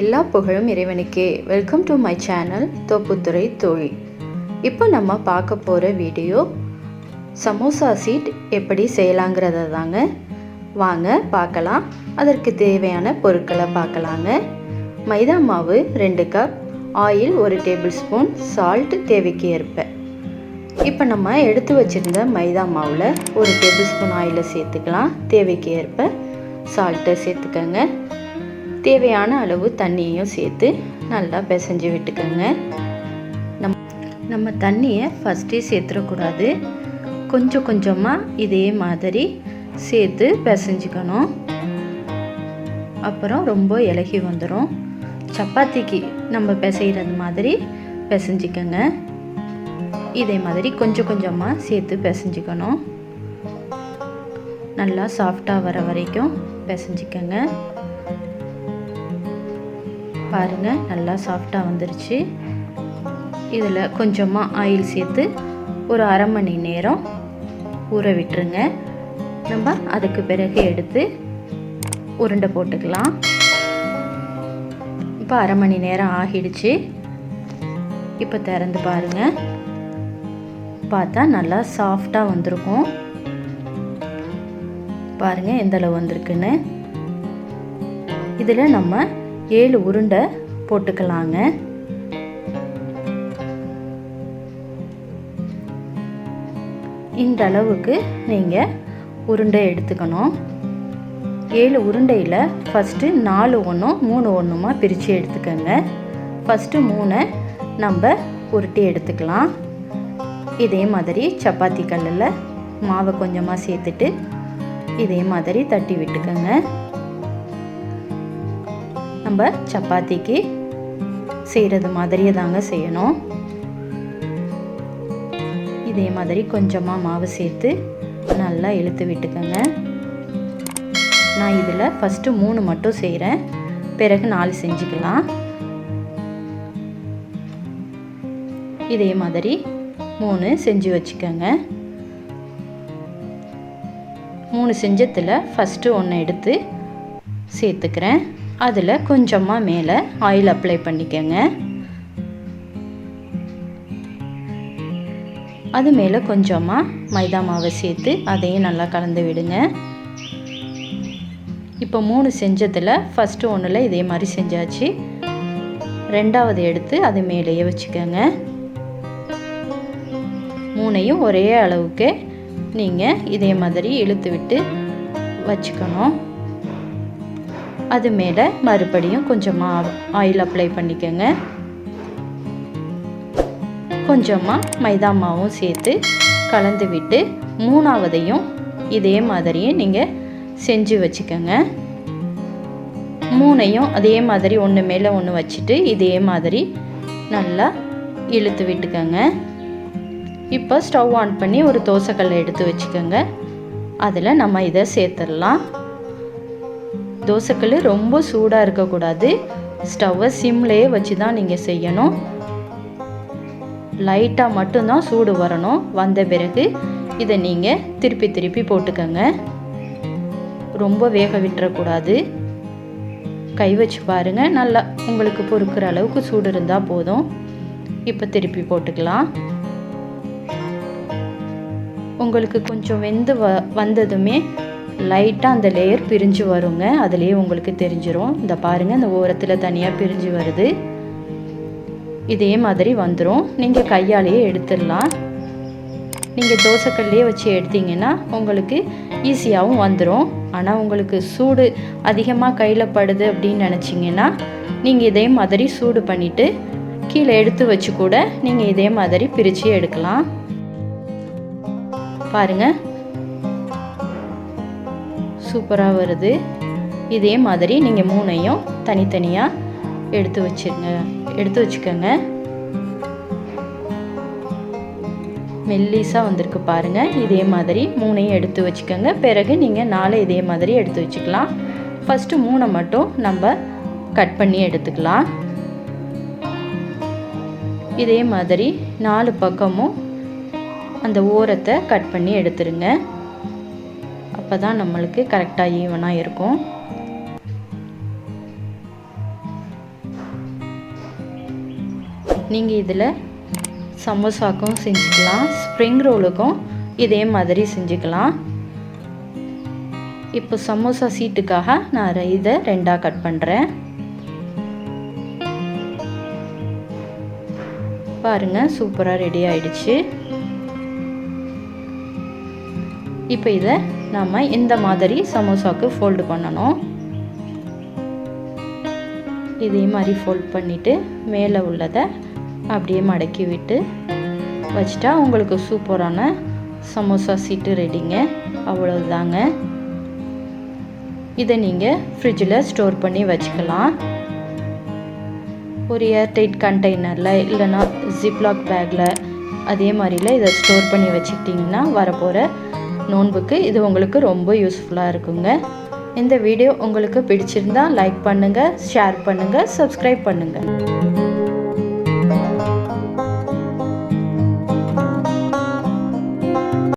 எல்லா புகழும் இறைவனுக்கே. Welcome to my channel Thopputhurai தோழி இப்போ நம்ம பார்க்க போகிற வீடியோ சமோசா சீட் எப்படி செய்யலாங்கிறத தாங்க. வாங்க பார்க்கலாம். அதற்கு தேவையான பொருட்களை பார்க்கலாங்க. மைதா மாவு ரெண்டு கப் ஆயில் ஒரு டேபிள் ஸ்பூன் சால்ட் தேவைக்கு ஏற்ப. இப்போ நம்ம எடுத்து வச்சுருந்த மைதா மாவில் ஒரு டேபிள் ஸ்பூன் ஆயிலை சேர்த்துக்கலாம். தேவைக்கு ஏற்ப சால்ட்டை சேர்த்துக்கோங்க. தேவையான அளவு தண்ணியையும் சேர்த்து நல்லா பிசைஞ்சு விட்டுக்கோங்க. நம் நம்ம தண்ணியை ஃபஸ்ட்டே சேர்த்துடக்கூடாது கொஞ்சம் கொஞ்சமாக இதே மாதிரி சேர்த்து பிசைஞ்சுக்கணும். அப்புறம் ரொம்ப இலகி வந்துடும் சப்பாத்திக்கு நம்ம பிசைகிறது மாதிரி பிசைஞ்சிக்கோங்க. இதே மாதிரி கொஞ்சம் கொஞ்சமாக சேர்த்து பிசைஞ்சிக்கணும். நல்லா சாஃப்டாக வர வரைக்கும் பிசைஞ்சிக்கோங்க. பாருங்கள் நல்லா சாஃப்டாக வந்துருச்சு. இதில் கொஞ்சமாக ஆயில் சேர்த்து ஒரு அரை மணி நேரம் ஊற விட்டுருங்க. நம்ம அதுக்கு பிறகு எடுத்து உருண்டை போட்டுக்கலாம். இப்போ அரை மணி நேரம் ஆகிடுச்சு. இப்போ திறந்து பாருங்கள் பார்த்தா நல்லா சாஃப்டாக வந்திருக்கும். பாருங்கள் எந்த அளவு வந்திருக்குன்னு. இதில் நம்ம ஏழு உருண்டை போட்டுக்கலாங்க. இந்த அளவுக்கு நீங்கள் உருண்டை எடுத்துக்கணும். ஏழு உருண்டையில் ஃபஸ்ட்டு நாலு ஒன்றும் மூணு ஒன்றுமா பிரித்து எடுத்துக்கோங்க. ஃபஸ்ட்டு மூணை நம்ம உருட்டி எடுத்துக்கலாம். இதே மாதிரி சப்பாத்தி கல்லில் மாவை கொஞ்சமாக சேர்த்துட்டு இதே மாதிரி தட்டி விட்டுக்கோங்க. நம்ம சப்பாத்திக்கு செய்கிறது மாதிரியே தாங்க செய்யணும். இதே மாதிரி கொஞ்சமாக மாவு சேர்த்து நல்லா இழுத்து விட்டுக்கோங்க. நான் இதில் ஃபஸ்ட்டு மூணு மட்டும் செய்கிறேன் பிறகு நாலு செஞ்சுக்கலாம். இதே மாதிரி மூணு செஞ்சு வச்சுக்கோங்க. மூணு செஞ்சத்தில் ஃபஸ்ட்டு ஒன்று எடுத்து சேர்த்துக்கிறேன். அதில் கொஞ்சமாக மேலே ஆயில் அப்ளை பண்ணிக்கோங்க. அது மேலே கொஞ்சமாக மைதா மாவை சேர்த்து அதையும் நல்லா கலந்து விடுங்க. இப்போ மூணு செஞ்சதில் ஃபஸ்ட்டு ஒன்றில் இதே மாதிரி செஞ்சாச்சு. ரெண்டாவது எடுத்து அது மேலேயே வச்சுக்கோங்க. மூணையும் ஒரே அளவுக்கு நீங்கள் இதே மாதிரி இழுத்து விட்டு வச்சுக்கணும். அது மேலே மறுபடியும் கொஞ்சமாக ஆயில் அப்ளை பண்ணிக்கோங்க. கொஞ்சமாக மைதா மாவும் சேர்த்து கலந்து விட்டு மூணாவதையும் இதே மாதிரியே நீங்கள் செஞ்சு வச்சுக்கோங்க. மூணையும் அதே மாதிரி ஒன்று மேலே ஒன்று வச்சுட்டு இதே மாதிரி நல்லா இழுத்து விட்டுக்கோங்க. இப்போ ஸ்டவ் ஆன் பண்ணி ஒரு தோசைக்கல்லை எடுத்து வச்சுக்கோங்க. அதில் நம்ம இதை சேர்த்துடலாம். தோசைக்கல் ரொம்ப சூடாக இருக்கக்கூடாது. ஸ்டவ்வை சிம்லேயே வச்சு தான் நீங்கள் செய்யணும். லைட்டாக மட்டும்தான் சூடு வரணும். வந்த பிறகு இதை நீங்கள் திருப்பி திருப்பி போட்டுக்கோங்க. ரொம்ப வேக விட்டுறக்கூடாது. கை வச்சு பாருங்கள் நல்லா உங்களுக்கு பொறுக்கிற அளவுக்கு சூடு இருந்தால் போதும். இப்போ திருப்பி போட்டுக்கலாம். உங்களுக்கு கொஞ்சம் வெந்து வ வந்ததுமே லைட்டாக அந்த லேயர் பிரிஞ்சு வருங்க. அதுலேயே உங்களுக்கு தெரிஞ்சிடும் இந்த பாருங்கள் இந்த ஓரத்தில் தனியாக பிரிஞ்சு வருது. இதே மாதிரி வந்துடும் நீங்கள் கையாலேயே எடுத்துடலாம். நீங்கள் தோசைக்கல்லையே வச்சு எடுத்தீங்கன்னா உங்களுக்கு ஈஸியாகவும் வந்துடும் ஆனால் உங்களுக்கு சூடு அதிகமாக கையில் படுது அப்படின்னு நினச்சிங்கன்னா நீங்கள் இதே மாதிரி சூடு பண்ணிவிட்டு கீழே எடுத்து வச்சு கூட நீங்கள் இதே மாதிரி பிரித்து எடுக்கலாம். பாருங்கள் சூப்பராக வருது. இதே மாதிரி நீங்கள் மூணையும் தனித்தனியாக எடுத்து வச்சுருங்க எடுத்து வச்சுக்கோங்க. மெல்லிஸாக வந்திருக்கு பாருங்கள் இதே மாதிரி மூணையும் எடுத்து வச்சுக்கோங்க. பிறகு நீங்கள் நாலு இதே மாதிரி எடுத்து வச்சுக்கலாம். ஃபஸ்ட்டு மூணை மட்டும் நம்ம கட் பண்ணி எடுத்துக்கலாம். இதே மாதிரி நாலு பக்கமும் அந்த ஓரத்தை கட் பண்ணி எடுத்துருங்க. அப்போ தான் நம்மளுக்கு கரெக்டாக ஈவனாக இருக்கும். நீங்கள் இதில் சமோசாக்கும் செஞ்சுக்கலாம் ஸ்ப்ரிங் ரோலுக்கும் இதே மாதிரி செஞ்சுக்கலாம். இப்போ சமோசா சீட்டுக்காக நான் இதை ரெண்டாக கட் பண்ணுறேன் பாருங்கள் சூப்பராக ரெடி ஆயிடுச்சு. இப்போ இதை நம்ம இந்த மாதிரி சமோசாவுக்கு ஃபோல்டு பண்ணணும். இதே மாதிரி ஃபோல்ட் பண்ணிவிட்டு மேலே உள்ளதை அப்படியே மடக்கி விட்டு வச்சுட்டா உங்களுக்கு சூப்பரான சமோசா சீட்டு ரெடிங்க அவ்வளோதாங்க இதை நீங்கள் ஃப்ரிட்ஜில் ஸ்டோர் பண்ணி வச்சுக்கலாம். ஒரு ஏர்டைட் கண்டெய்னரில் இல்லைனா ஜிப்லாக் பேக்கில் அதே மாதிரில இதை ஸ்டோர் பண்ணி வச்சுக்கிட்டிங்கன்னா வரப்போகிற நோன்புக்கு இது உங்களுக்கு ரொம்ப யூஸ்ஃபுல்லாக இருக்குங்க. இந்த வீடியோ உங்களுக்கு பிடிச்சிருந்தா லைக் பண்ணுங்கள் ஷேர் பண்ணுங்கள் சப்ஸ்கிரைப் பண்ணுங்கள்